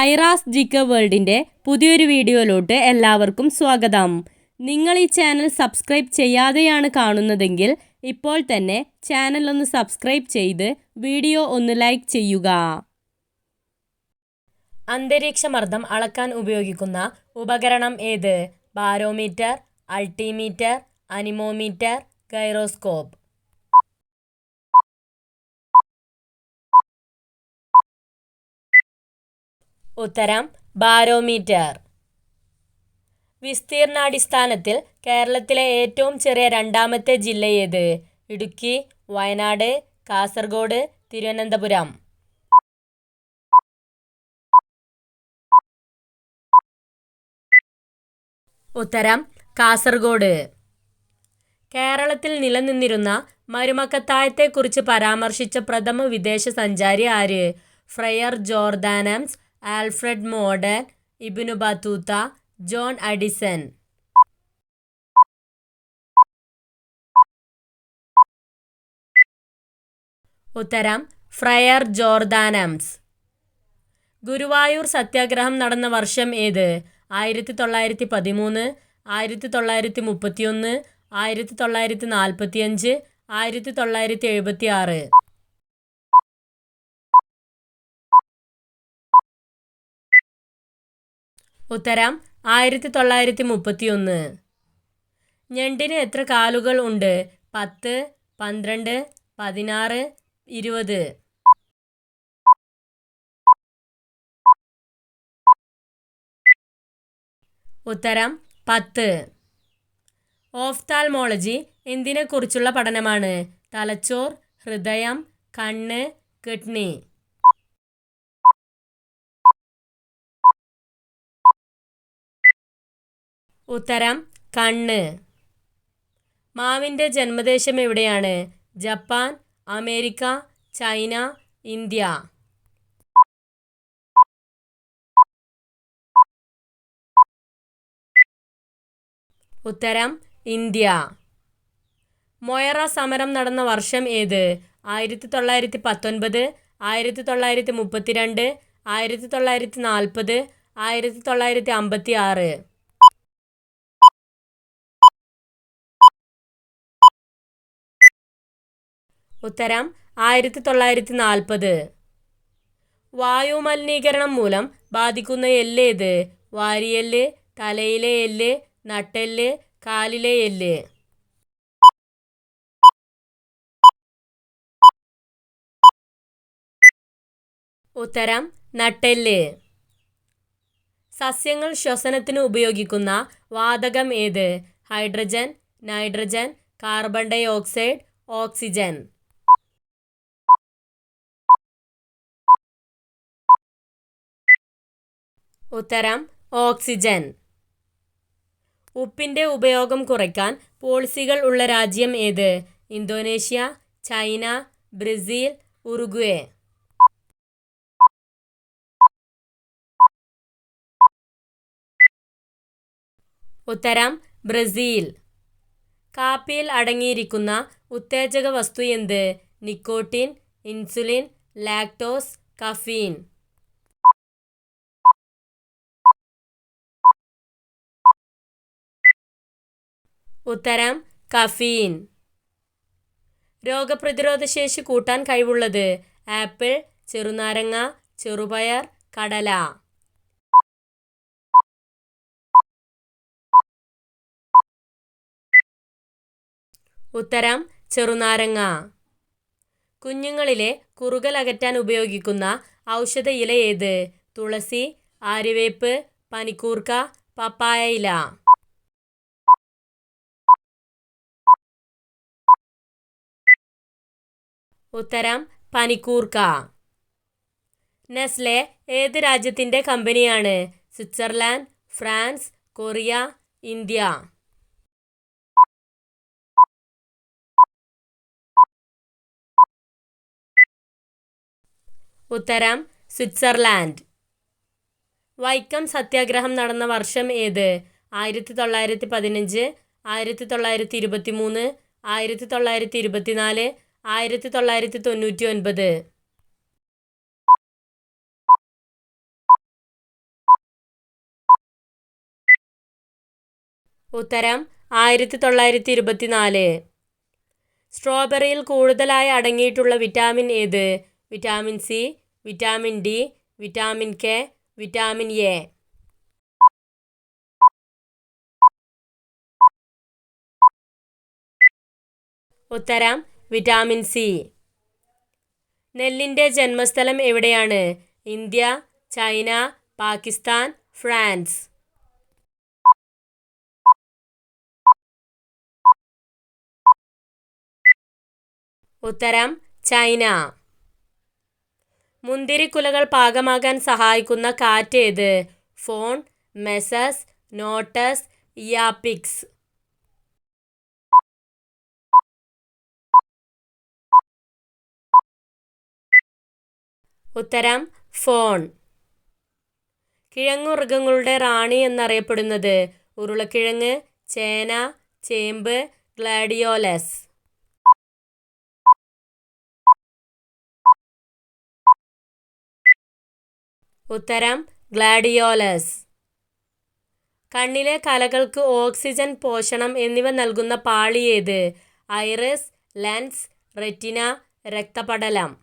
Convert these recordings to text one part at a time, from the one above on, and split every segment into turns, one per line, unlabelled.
ഐറാസ് ജിക്ക വേൾഡിന്റെ പുതിയൊരു വീഡിയോയിലോട്ട് എല്ലാവർക്കും സ്വാഗതം. നിങ്ങൾ ഈ ചാനൽ സബ്സ്ക്രൈബ് ചെയ്യാതെയാണ് കാണുന്നതെങ്കിൽ ഇപ്പോൾ തന്നെ ചാനൽ ഒന്ന് സബ്സ്ക്രൈബ് ചെയ്ത് വീഡിയോ ഒന്ന് ലൈക്ക് ചെയ്യുക. അന്തരീക്ഷമർദ്ദം അളക്കാൻ ഉപയോഗിക്കുന്ന ഉപകരണം ഏത്? Barometer altimeter anemometer gyroscope. ഉത്തരം ബാരോമീറ്റർ. വിസ്തീർണാടിസ്ഥാനത്തിൽ കേരളത്തിലെ ഏറ്റവും ചെറിയ രണ്ടാമത്തെ ജില്ല ഏത്? ഇടുക്കി വയനാട് കാസർഗോഡ് തിരുവനന്തപുരം. ഉത്തരം കാസർഗോഡ്. കേരളത്തിൽ നിലനിന്നിരുന്ന മരുമക്കത്തായത്തെക്കുറിച്ച് പരാമർശിച്ച പ്രഥമ വിദേശ സഞ്ചാരി ആര്? ഫ്രയർ ജോർദാനംസ് ആൽഫ്രഡ് മോഡൻ ഇബിനു ബത്തൂത്ത ജോൺ അഡിസൺ. ഉത്തരം ഫ്രയർ ജോർദാനംസ് ഗുരുവായൂർ സത്യാഗ്രഹം നടന്ന വർഷം ഏത്? ആയിരത്തി തൊള്ളായിരത്തി പതിമൂന്ന് ആയിരത്തി തൊള്ളായിരത്തി മുപ്പത്തിയൊന്ന് ആയിരത്തി തൊള്ളായിരത്തി നാൽപ്പത്തിയഞ്ച് ആയിരത്തി തൊള്ളായിരത്തി എഴുപത്തി ആറ് ഉത്തരം ആയിരത്തി തൊള്ളായിരത്തി മുപ്പത്തിയൊന്ന് ഞണ്ടിന് എത്ര കാലുകൾ ഉണ്ട്? പത്ത് പന്ത്രണ്ട് പതിനാറ് ഇരുപത്. ഉത്തരം പത്ത്. ഓഫ്താൽമോളജി എന്തിനെക്കുറിച്ചുള്ള പഠനമാണ്? തലച്ചോർ ഹൃദയം കണ്ണ് കിഡ്നി. ഉത്തരം കണ്ണ്. മാവിന്റെ ജന്മദേശം എവിടെയാണ്? Japan America China India. ഉത്തരം ഇന്ത്യ. മൊയറ സമരം നടന്ന വർഷം ഏത്? ആയിരത്തി തൊള്ളായിരത്തി പത്തൊൻപത് ആയിരത്തി തൊള്ളായിരത്തി മുപ്പത്തിരണ്ട് ആയിരത്തി തൊള്ളായിരത്തി നാൽപ്പത് ആയിരത്തി തൊള്ളായിരത്തി അമ്പത്തി ആറ് ഉത്തരം ആയിരത്തി തൊള്ളായിരത്തി നാൽപ്പത് വായു മലിനീകരണം മൂലം ബാധിക്കുന്ന എല്ല് ഏത്? വാരിയെല്ല് തലയിലെ എല്ല് നട്ടെല്ല് കാലിലെ എല്ല്. ഉത്തരം നട്ടെല്ല്. സസ്യങ്ങൾ ശ്വസനത്തിന് ഉപയോഗിക്കുന്ന വാതകം ഏത്? Hydrogen nitrogen carbon dioxide oxygen. ഉത്തരം ഓക്സിജൻ. ഉപ്പിന്റെ ഉപയോഗം കുറയ്ക്കാൻ പോളിസികൾ ഉള്ള രാജ്യം ഏത്? Indonesia China Brazil Uruguay. ഉത്തരം ബ്രസീൽ. കാപ്പിയിൽ അടങ്ങിയിരിക്കുന്ന ഉത്തേജക വസ്തു എന്ത്? Nicotine insulin lactose caffeine. ഉത്തരം കഫീൻ. രോഗപ്രതിരോധ ശേഷി കൂട്ടാൻ കഴിവുള്ളത് ആപ്പിൾ ചെറുനാരങ്ങ ചെറുപയർ കടല. ഉത്തരം ചെറുനാരങ്ങ. കുഞ്ഞുങ്ങളിലെ കുറുകൽ അകറ്റാൻ ഉപയോഗിക്കുന്ന ഔഷധ ഇല ഏത്? തുളസി ആര്യവേപ്പ് പനിക്കൂർക്ക പപ്പായ ഇല. ഉത്തരം പനിക്കൂർക്ക. നെസ്ലെ ഏത് രാജ്യത്തിന്റെ കമ്പനിയാണ്? Switzerland France Korea India. ഉത്തരം സ്വിറ്റ്സർലാൻഡ്. വൈക്കം സത്യാഗ്രഹം നടന്ന വർഷം ഏത്? ആയിരത്തി തൊള്ളായിരത്തി പതിനഞ്ച് ആയിരത്തി തൊള്ളായിരത്തി ഇരുപത്തി മൂന്ന് ആയിരത്തി തൊള്ളായിരത്തി ഇരുപത്തി നാല് ആയിരത്തി തൊള്ളായിരത്തി തൊണ്ണൂറ്റി ഒൻപത് ഉത്തരം ആയിരത്തി തൊള്ളായിരത്തി ഇരുപത്തിനാല് സ്ട്രോബെറിയിൽ കൂടുതലായി അടങ്ങിയിട്ടുള്ള വിറ്റാമിൻ ഏത്? Vitamin C vitamin D vitamin K vitamin A. ഉത്തരം വിറ്റാമിൻ സി. നെല്ലിന്റെ ജന്മസ്ഥലം എവിടെയാണ്? India China Pakistan France. ഉത്തരം ചൈന. മുന്തിരിക്കുലകൾ പാകമാകാൻ സഹായിക്കുന്ന കാറ്റ് ഏത്? ഫോൺ മെസസ് നോട്ടസ് യാപിക്സ് ഉത്തരം ഫോൺ. കിഴങ്ങുവർഗങ്ങളുടെ റാണി എന്നറിയപ്പെടുന്നത് ഉരുളക്കിഴങ്ങ് ചേന ചേമ്പ് ഗ്ലാഡിയോലസ്. ഉത്തരം ഗ്ലാഡിയോലസ്. കണ്ണിലെ കലകൾക്ക് ഓക്സിജൻ പോഷണം എന്നിവ നൽകുന്ന പാളിയേത് ഐറസ് ഐറിസ് ലെൻസ് റെറ്റിന രക്തപടലം.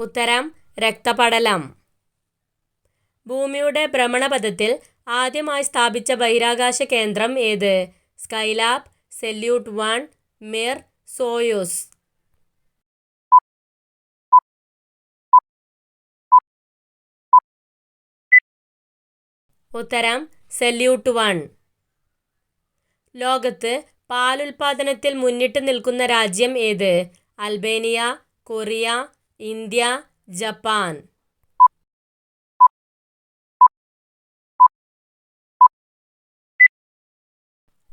ഉത്തരം രക്തപടലം. ഭൂമിയുടെ ഭ്രമണപഥത്തിൽ ആദ്യമായി സ്ഥാപിച്ച ബഹിരാകാശ കേന്ദ്രം ഏത്? Skylab Salyut one Mir Soyuz. ഉത്തരം സെല്യൂട്ട് വൺ. ലോകത്ത് പാലുൽപാദനത്തിൽ മുന്നിട്ട് നിൽക്കുന്ന രാജ്യം ഏത്? Albania Korea India Japan.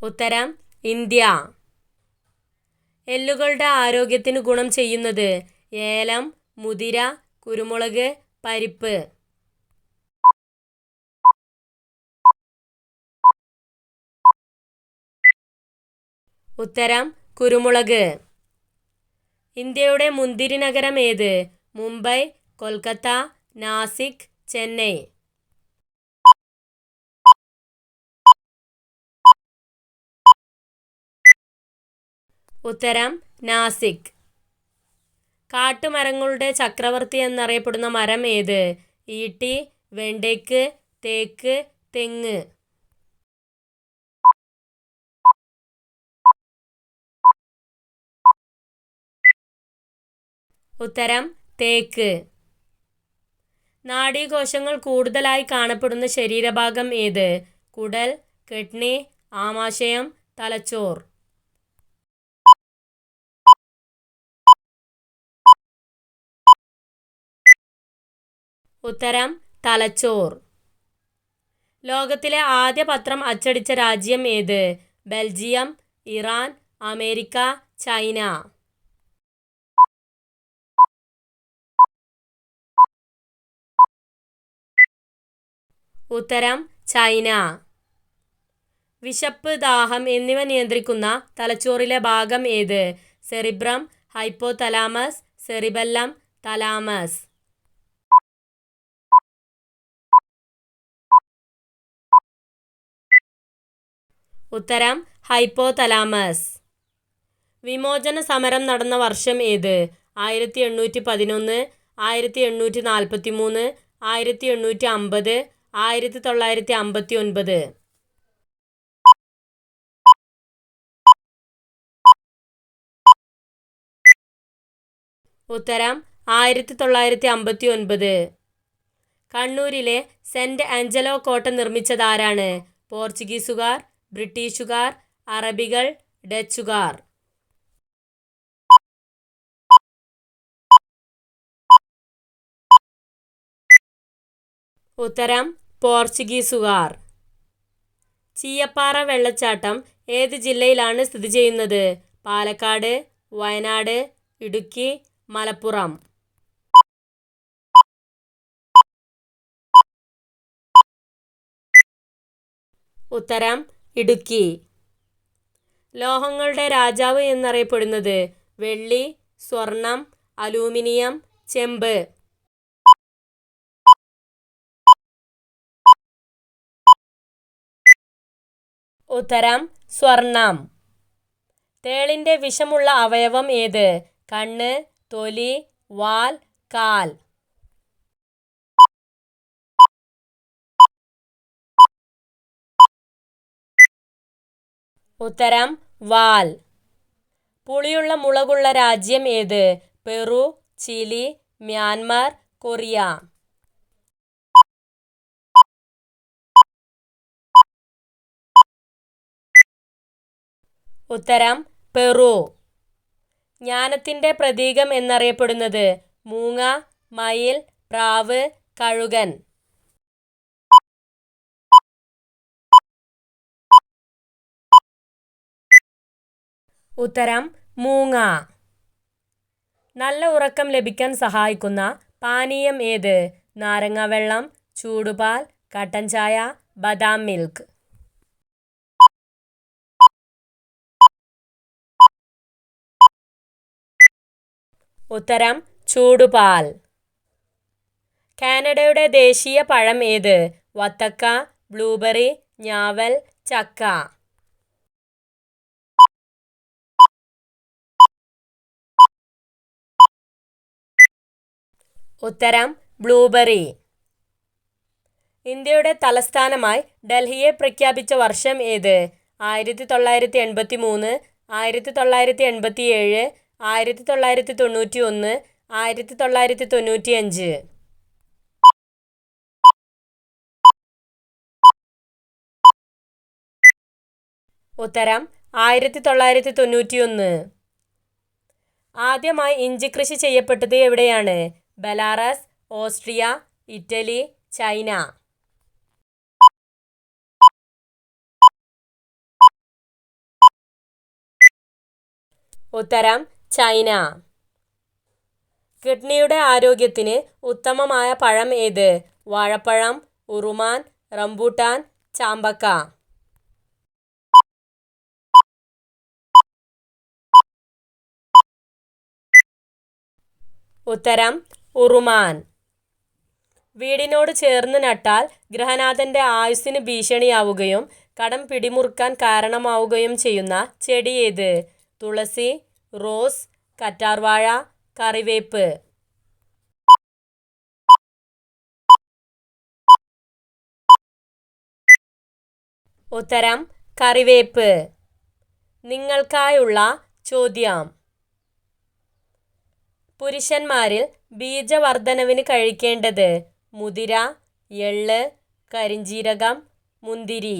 ഉത്തരം ഇന്ത്യ. എല്ലുകളുടെ ആരോഗ്യത്തിന് ഗുണം ചെയ്യുന്നത് ഏലം മുതിര കുരുമുളക് പരിപ്പ്. ഉത്തരം കുരുമുളക്. ഇന്ത്യയുടെ മുന്തിരി നഗരം ഏത്? മുംബൈ കൊൽക്കത്ത നാസിക് ചെന്നൈ. ഉത്തരം നാസിക്. കാട്ടുമരങ്ങളുടെ ചക്രവർത്തി എന്നറിയപ്പെടുന്ന മരം ഏത്? ഈട്ടി വെണ്ടയ്ക്ക് തേക്ക് തെങ്ങ്. ഉത്തരം തേക്ക്. നാഡീകോശങ്ങൾ കൂടുതലായി കാണപ്പെടുന്ന ശരീരഭാഗം ഏത്? കുടൽ കിഡ്നി ആമാശയം തലച്ചോർ. ഉത്തരം തലച്ചോർ. ലോകത്തിലെ ആദ്യ പത്രം അച്ചടിച്ച രാജ്യം ഏത്? Belgium Iran America China. ഉത്തരം ചൈന. വിശപ്പ് ദാഹം എന്നിവ നിയന്ത്രിക്കുന്ന തലച്ചോറിലെ ഭാഗം ഏത്? Cerebrum hypothalamus cerebellum thalamus. ഉത്തരം ഹൈപ്പോ തലാമസ് വിമോചന സമരം നടന്ന വർഷം ഏത്? ആയിരത്തി എണ്ണൂറ്റി പതിനൊന്ന് ആയിരത്തി എണ്ണൂറ്റി നാൽപ്പത്തി മൂന്ന് ആയിരത്തി എണ്ണൂറ്റി അമ്പത് ആയിരത്തി തൊള്ളായിരത്തി അമ്പത്തി ഒൻപത് ഉത്തരം ആയിരത്തി തൊള്ളായിരത്തി അമ്പത്തി ഒൻപത് കണ്ണൂരിലെ സെന്റ് ആഞ്ചലോ കോട്ട നിർമ്മിച്ചതാരാണ്? പോർച്ചുഗീസുകാർ ബ്രിട്ടീഷുകാർ അറബികൾ ഡച്ചുകാർ. ഉത്തരം പോർച്ചുഗീസുകാർ. ചീയപ്പാറ വെള്ളച്ചാട്ടം ഏത് ജില്ലയിലാണ് സ്ഥിതി ചെയ്യുന്നത്? പാലക്കാട് വയനാട് ഇടുക്കി മലപ്പുറം. ഉത്തരം ഇടുക്കി. ലോഹങ്ങളുടെ രാജാവ് എന്നറിയപ്പെടുന്നത് വെള്ളി സ്വർണം അലൂമിനിയം ചെമ്പ്. ഉത്തരം സ്വർണം. തേളിന്റെ വിഷമുള്ള അവയവം ഏത്? കണ്ണ് തൊലി വാൽ കാൽ. ഉത്തരം വാൽ. പുളിയുള്ള മുളകുള്ള രാജ്യം ഏത്? Peru Chile Myanmar Korea. ഉത്തരം പെറു. ജ്ഞാനത്തിന്റെ പ്രതീകം എന്നറിയപ്പെടുന്നത് മൂങ്ങ മയിൽ പ്രാവ് കഴുകൻ. ഉത്തരം മൂങ്ങ. നല്ല ഉറക്കം ലഭിക്കാൻ സഹായിക്കുന്ന പാനീയം ഏത്? നാരങ്ങ വെള്ളം ചൂടുപാൽ കട്ടൻ ചായ ബദാം മിൽക്ക്. ഉത്തരം ചൂടുപാൽ. കാനഡയുടെ ദേശീയ പഴം ഏത്? വത്തക്ക ബ്ലൂബെറി ഞാവൽ ചക്ക. ഉത്തരം ബ്ലൂബെറി. ഇന്ത്യയുടെ തലസ്ഥാനമായി ഡൽഹിയെ പ്രഖ്യാപിച്ച വർഷം ഏത്? ആയിരത്തി തൊള്ളായിരത്തി എൺപത്തി മൂന്ന് ആയിരത്തി തൊള്ളായിരത്തി എൺപത്തി ഏഴ് ആയിരത്തി തൊള്ളായിരത്തി തൊണ്ണൂറ്റി ഒന്ന് ആയിരത്തി തൊള്ളായിരത്തി തൊണ്ണൂറ്റി അഞ്ച് ഉത്തരം ആയിരത്തി തൊള്ളായിരത്തി തൊണ്ണൂറ്റി ഒന്ന് ആദ്യമായി ഇഞ്ചി കൃഷി ചെയ്യപ്പെട്ടത് എവിടെയാണ്? Belarus Austria Italy China. ഉത്തരം ചൈന. കിഡ്നിയുടെ ആരോഗ്യത്തിന് ഉത്തമമായ പഴം ഏത്? വാഴപ്പഴം ഉറുമാൻ റംബൂട്ടാൻ ചാമ്പക്ക. ഉത്തരം ഉറുമാൻ. വീടിനോട് ചേർന്ന് നട്ടാൽ ഗൃഹനാഥന്റെ ആയുസ്സിന് ഭീഷണിയാവുകയും കടം പിടിമുറുക്കാൻ കാരണമാവുകയും ചെയ്യുന്ന ചെടി ഏത്? തുളസി റോസ് കറ്റാർവാഴ കറിവേപ്പ്. ഉത്തരം കറിവേപ്പ്. നിങ്ങൾക്കായുള്ള ചോദ്യം. പുരുഷന്മാരിൽ ബീജവർദ്ധനവിന് കഴിക്കേണ്ടത് മുതിര എള്ള് കരിഞ്ജീരകം മുന്തിരി.